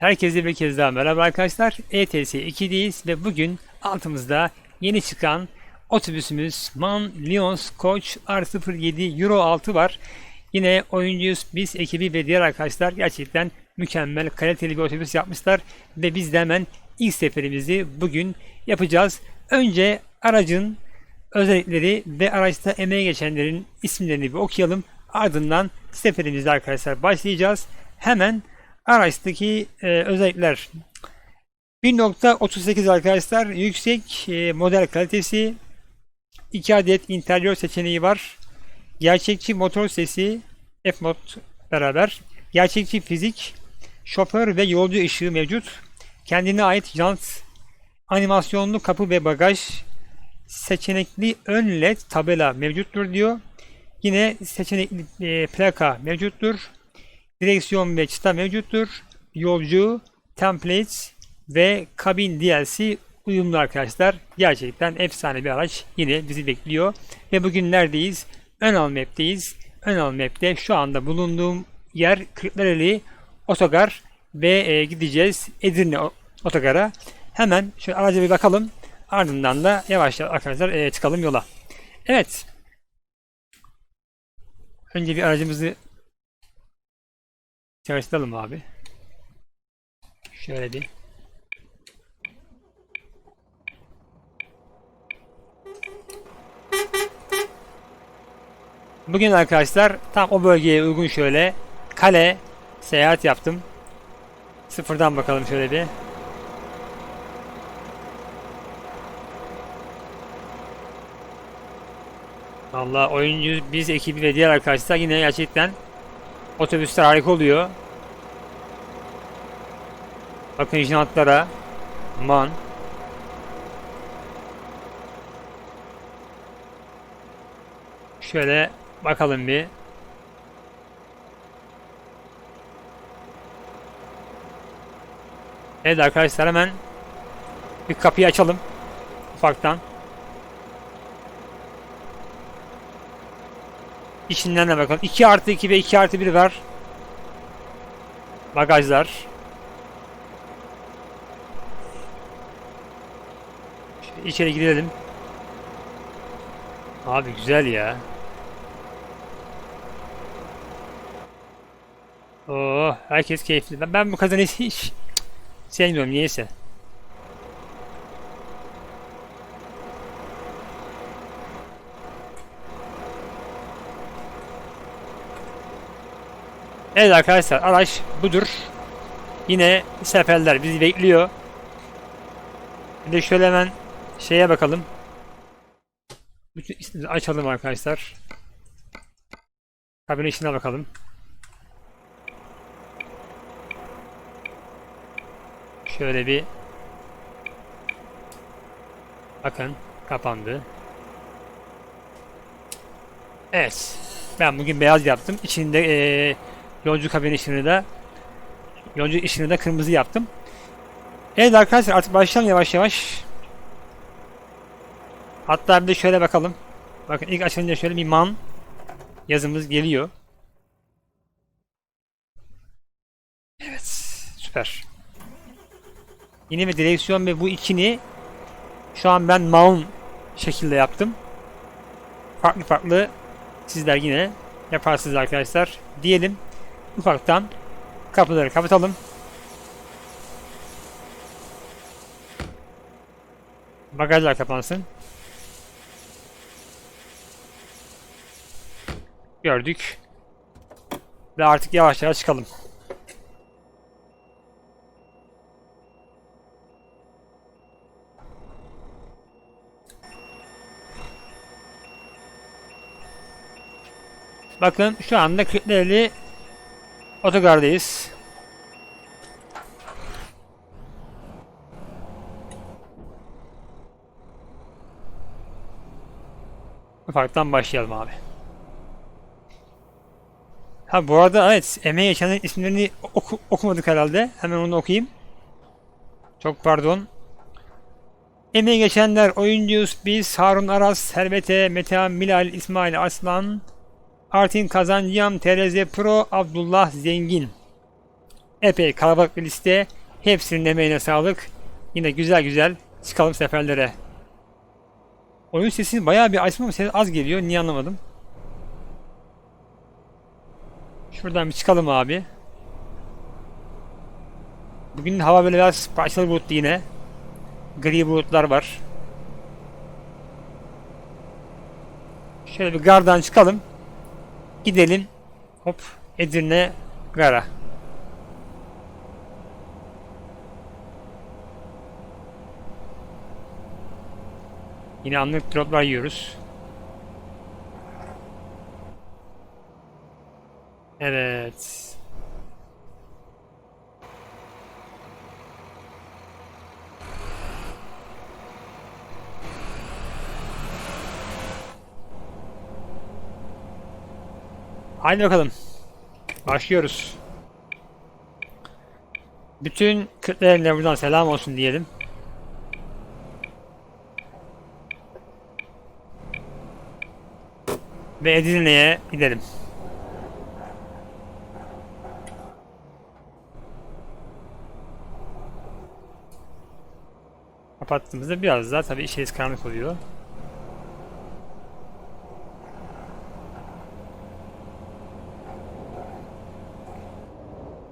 Herkese bir kez daha merhaba arkadaşlar. ETS 2'deyiz ve bugün altımızda yeni çıkan otobüsümüz MAN Lyons Coach R07 Euro 6 var. Yine oyuncuyuz biz ekibi ve diğer arkadaşlar gerçekten mükemmel kaliteli bir otobüs yapmışlar ve biz de hemen ilk seferimizi bugün yapacağız. Önce aracın özellikleri ve araçta emeğe geçenlerin isimlerini bir okuyalım. Ardından seferimizde arkadaşlar başlayacağız. Hemen araçtaki e, özellikler 1.38 arkadaşlar yüksek e, model kalitesi 2 adet interior seçeneği var. Gerçekçi motor sesi F-Mod beraber. Gerçekçi fizik, şoför ve yolcu ışığı mevcut. Kendine ait jant, animasyonlu kapı ve bagaj, seçenekli ön led tabela mevcuttur diyor. Yine seçenekli e, plaka mevcuttur. Direksiyon ve çıta mevcuttur. Yolcu, templates ve kabin DLC uyumlu arkadaşlar. Gerçekten efsane bir araç yine bizi bekliyor. Ve bugün neredeyiz? Önal Map'teyiz. Önal Map'te şu anda bulunduğum yer Kırklareli Otogar ve e, gideceğiz Edirne Otogar'a. Hemen şöyle araca bir bakalım. Ardından da yavaş yavaş arkadaşlar e, çıkalım yola. Evet. Önce bir aracımızı çalıştıralım abi. Şöyle bir. Bugün arkadaşlar tam o bölgeye uygun şöyle kale seyahat yaptım. Sıfırdan bakalım şöyle bir. Valla oyuncu biz ekibi ve diğer arkadaşlar yine gerçekten otobüsler harika oluyor. Bakın jantlara. Man. Şöyle bakalım bir. Evet arkadaşlar hemen bir kapıyı açalım. Ufaktan. İçinden de bakalım. 2 artı 2 ve 2 artı 1 var. Bagajlar. Şöyle içeri girelim. Abi güzel ya. Oo, herkes keyifli. Ben, ben bu kazanı hiç sevmiyorum niyeyse. Evet arkadaşlar araç budur. Yine seferler bizi bekliyor. Bir de şöyle hemen şeye bakalım. Bütün ismini açalım arkadaşlar. Kabin içine bakalım. Şöyle bir Bakın kapandı. Evet. Ben bugün beyaz yaptım. İçinde eee yolcu kabin işini de yolcu işini de kırmızı yaptım. Evet arkadaşlar artık başlayalım yavaş yavaş. Hatta bir de şöyle bakalım. Bakın ilk açılınca şöyle bir man yazımız geliyor. Evet, süper. Yine bir direksiyon ve bu ikini şu an ben mount şekilde yaptım. Farklı farklı sizler yine yaparsınız arkadaşlar. Diyelim ufaktan kapıları kapatalım. Bagajlar kapansın. Gördük. Ve artık yavaş yavaş çıkalım. Bakın şu anda Kırklareli Otogar'dayız. Ufaktan başlayalım abi. Ha bu arada evet emeği geçenlerin isimlerini oku- okumadık herhalde. Hemen onu okuyayım. Çok pardon. Emeği geçenler oyuncuyuz biz Harun Aras, Servete, Metehan Milal, İsmail Aslan, Artin Kazancıyam, TRZ Pro, Abdullah Zengin. epey kalabalık bir liste. Hepsinin emeğine sağlık. Yine güzel güzel çıkalım seferlere. Oyun sesi bayağı bir açma ses az geliyor. Niye anlamadım. Şuradan bir çıkalım abi. Bugün hava böyle biraz parçalı bulutlu yine. Gri bulutlar var. Şöyle bir gardan çıkalım. Gidelim. Hop Edirne Gara. Yine anlık droplar yiyoruz. Evet. Haydi bakalım. Başlıyoruz. Bütün Kürtlerine buradan selam olsun diyelim. Ve Edirne'ye gidelim. Kapattığımızda biraz daha tabii içerisi karanlık oluyor.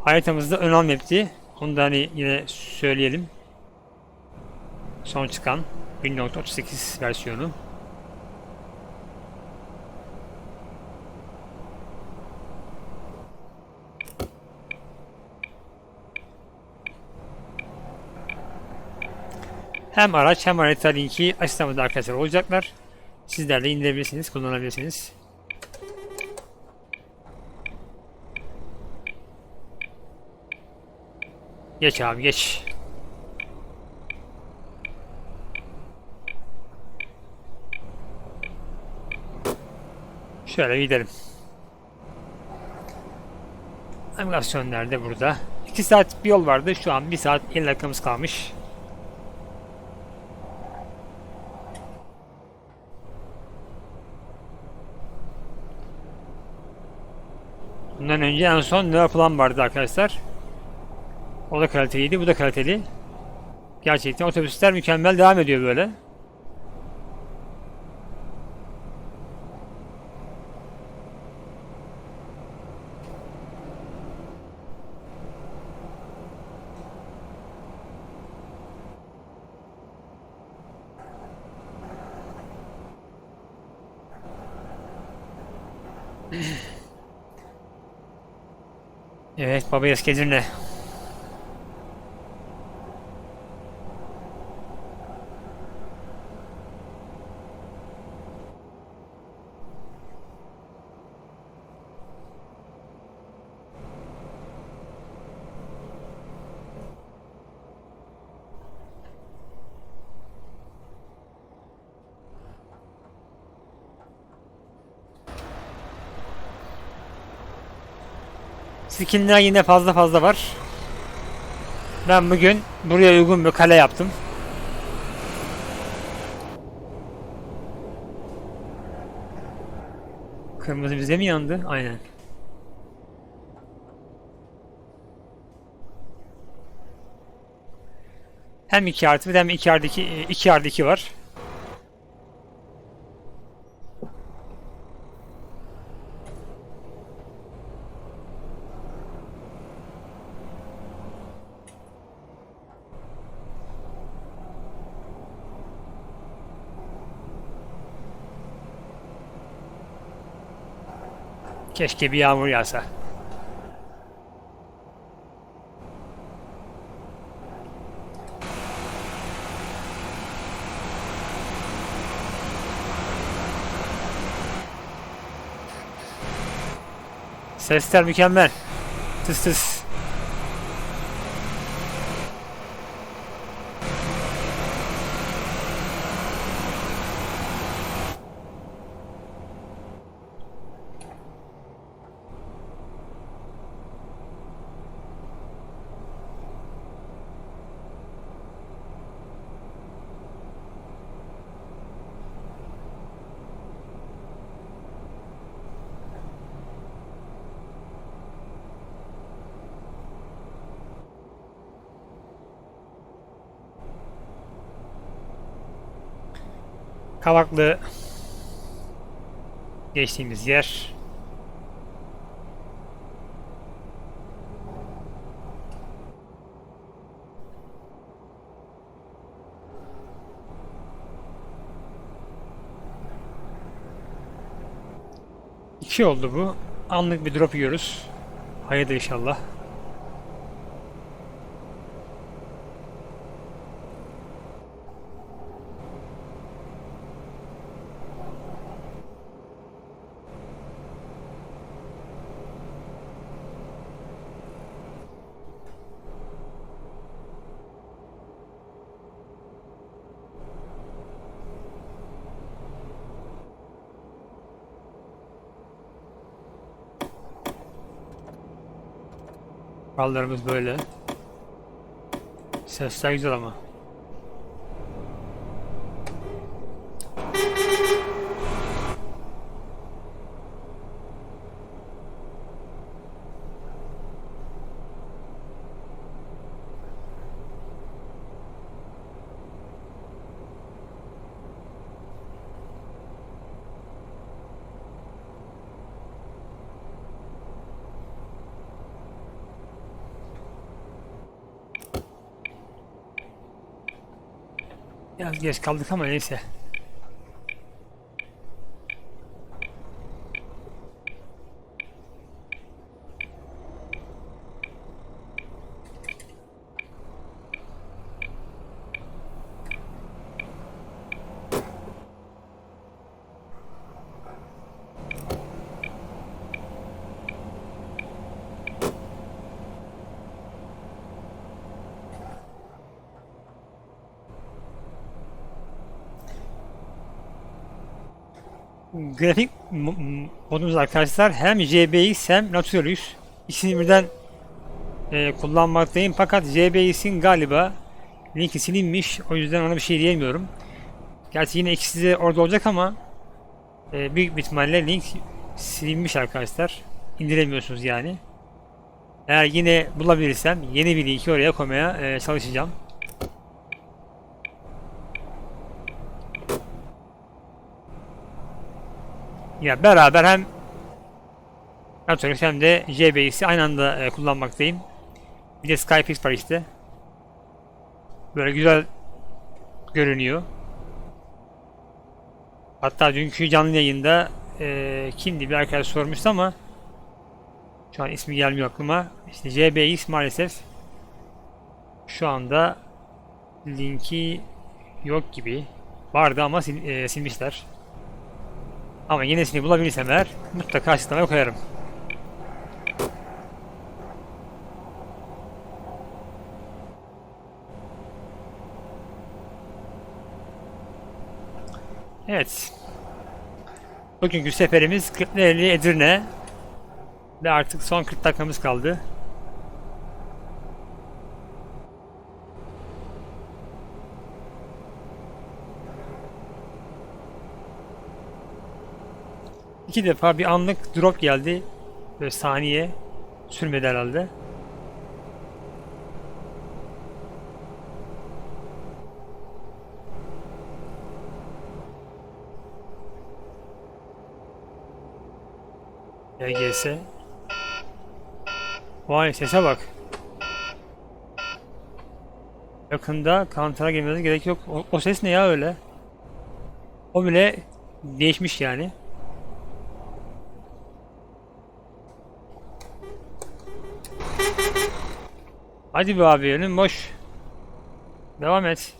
Haritamızda ön al map'ti. Onu da hani yine söyleyelim. Son çıkan 1.38 versiyonu. Hem araç hem harita linki açıklamada arkadaşlar olacaklar. Sizler de indirebilirsiniz, kullanabilirsiniz. Geç abi geç. Şöyle gidelim. Navigasyon nerede burada? 2 saat bir yol vardı. Şu an 1 saat 50 dakikamız kalmış. Bundan önce en son Neo Plan vardı arkadaşlar. O da kaliteliydi, bu da kaliteli. Gerçekten otobüsler mükemmel devam ediyor böyle. Evet, Baba Eskedirne. Skinler yine fazla fazla var. Ben bugün buraya uygun bir kale yaptım. Kırmızı bize mi yandı? Aynen. Hem 2 artı bir hem 2 artı 2, 2 artı 2 var. Keşke bir yağmur yağsa. Sesler mükemmel. Tıs tıs. Kavaklı geçtiğimiz yer. İki oldu bu. Anlık bir drop yiyoruz. Hayırdır inşallah. Kurallarımız böyle. Sesler güzel ama. Biraz geç kaldık ama neyse. Grafik modumuz arkadaşlar hem JBX hem Naturalist ikisini birden e, kullanmaktayım fakat JBX'in galiba linki silinmiş o yüzden ona bir şey diyemiyorum. Gerçi yine ikisi de orada olacak ama e, büyük bir ihtimalle link silinmiş arkadaşlar. İndiremiyorsunuz yani. Eğer yine bulabilirsem yeni bir linki oraya koymaya e, çalışacağım. Ya beraber hem Naturalist hem de JBX'i aynı anda e, kullanmaktayım. Bir de Skypix var işte. Böyle güzel görünüyor. Hatta dünkü canlı yayında e, kimdi bir arkadaş sormuştu ama şu an ismi gelmiyor aklıma. İşte JBX maalesef şu anda linki yok gibi. Vardı ama sil- e, silmişler. Ama yenisini bulabilirsem eğer mutlaka açıklamaya koyarım. Evet. Bugünkü seferimiz Kırklareli Edirne. Ve artık son 40 dakikamız kaldı. İki defa bir anlık drop geldi. Böyle saniye sürmedi herhalde. LGS. Vay sese bak. Yakında kantara gelmenize gerek yok. O, o ses ne ya öyle? O bile değişmiş yani. Hadi be abi önüm boş. Devam et.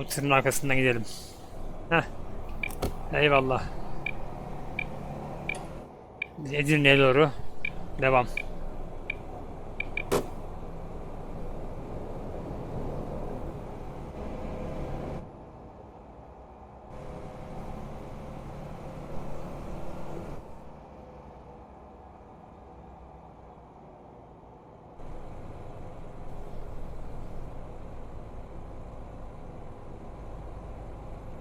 Bu tırın arkasından gidelim. Heh. Eyvallah. Edirne'ye doğru. Devam.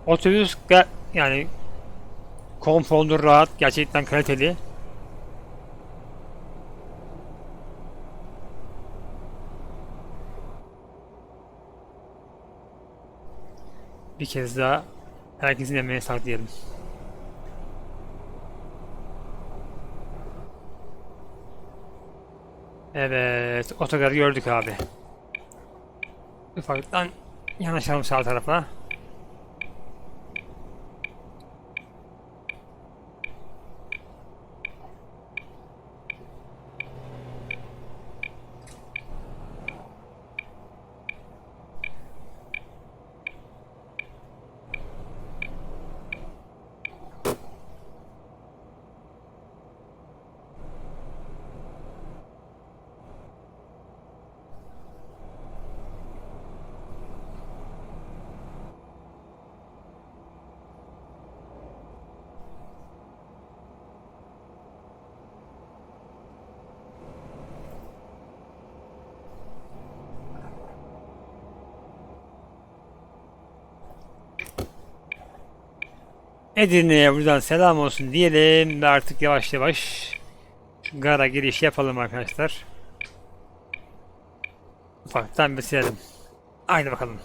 Otobüs yani konforlu, rahat, gerçekten kaliteli. Bir kez daha herkesin emeğine sağlık diyelim. Evet, otogarı gördük abi. Ufaktan yanaşalım sağ tarafa. Edirne'ye buradan selam olsun diyelim ve artık yavaş yavaş gara giriş yapalım arkadaşlar. Ufaktan bitirelim. Haydi bakalım.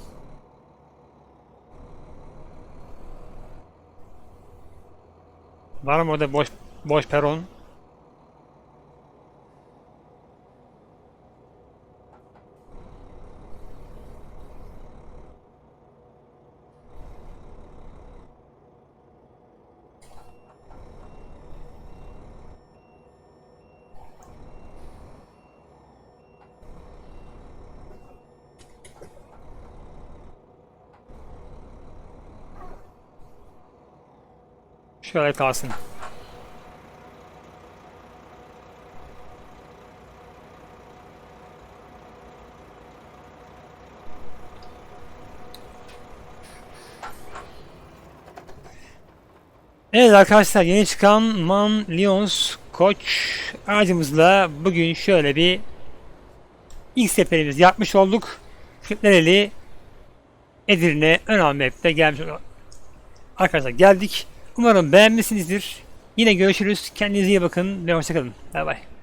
Var mı orada boş boş peron? Şöyle kalsın. Evet arkadaşlar yeni çıkan Man Lions Koç aracımızla bugün şöyle bir ilk seferimizi yapmış olduk. Nereli Edirne Önal Map'te gelmiş Arkadaşlar geldik. Umarım beğenmişsinizdir. Yine görüşürüz. Kendinize iyi bakın ve hoşçakalın. Bay bay.